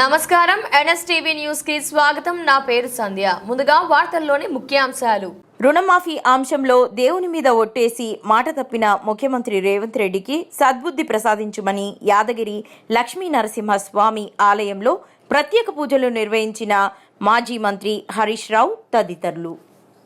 నమస్కారం. ఎన్ఎస్టీవీ న్యూస్కి స్వాగతం. నా పేరు సంధ్య. ముందుగా వార్తల్లోని ముఖ్యాంశాలు. రుణమాఫీ అంశంలో దేవుని మీద ఒట్టేసి మాట తప్పిన ముఖ్యమంత్రి రేవంత్ రెడ్డికి సద్బుద్ధి ప్రసాదించుమని యాదగిరి లక్ష్మీ నరసింహస్వామి ఆలయంలో ప్రత్యేక పూజలు నిర్వహించిన మాజీ మంత్రి హరీష్ రావు తదితరులు.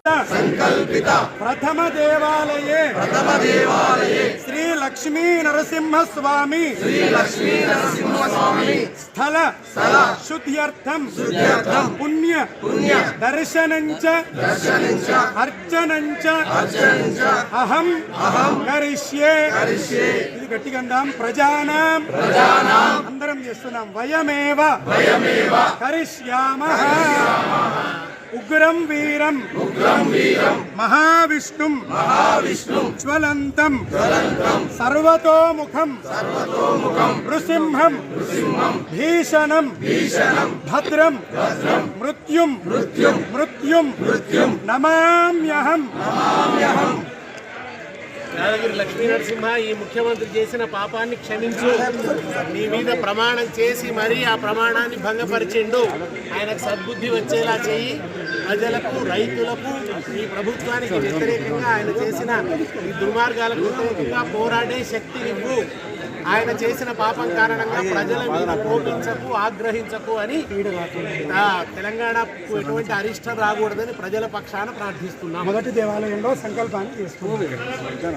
సంకల్పిత. ప్రథమ దేవాలయే. ప్రథమ దేవాలయే. శ్రీ లక్ష్మీ నరసింహ స్వామి శ్రీ లక్ష్మీ నరసింహ స్వామి స్థల. స్థల. శుద్ధ్యర్థం. శుద్ధ్యర్థం. పుణ్య. పుణ్య. దర్శనంచ. దర్శనంచ. అర్చనంచ. అర్చనంచ. అహం. అహం. కరిష్యే. కరిష్యే. ఇది గట్టిగా అందాం. ప్రజానాం. ప్రజానాం. అందరం చేస్తున్నాం. వయమేవ. వయమేవ. కరిష్యామః ఉగ్రం వీరం. ఉగ్రం వీరం. మహావిష్ణుం. మహావిష్ణుం. జ్వలంతం. జ్వలంతం. సర్వతోముఖం. సర్వతోముఖం. నృసింహం. నృసింహం. భీషణం. భీషణం. భద్రం. భద్రం. మృత్యుం. మృత్యుం. మృత్యుం. మృత్యుం. నమామ్యహం. నమామ్యహం. యాదగిరి లక్ష్మీ నరసింహ ఈ ముఖ్యమంత్రి చేసిన పాపాన్ని క్షమించు. నీ మీద ప్రమాణం చేసి మరీ ఆ ప్రమాణాన్ని భంగపరిచిండు. ఆయనకు సద్బుద్ధి వచ్చేలా చేయి ప్రజలకు రైతులకు ఈ ప్రభుత్వానికి వ్యతిరేకంగా ఆయన చేసిన ఈ దుర్మార్గాలకు వ్యతిరేకంగా పోరాడే శక్తి నువ్వు ఆయన చేసిన పాపం కారణంగా ప్రజల మీద కోపించకు ఆగ్రహించకు అని ఆ, తెలంగాణకు ఎటువంటి అరిష్టం రాకూడదని ప్రజల పక్షాన ప్రార్థిస్తున్నాం. మొదటి దేవాలయంలో సంకల్పాన్ని చేసుకున్నాం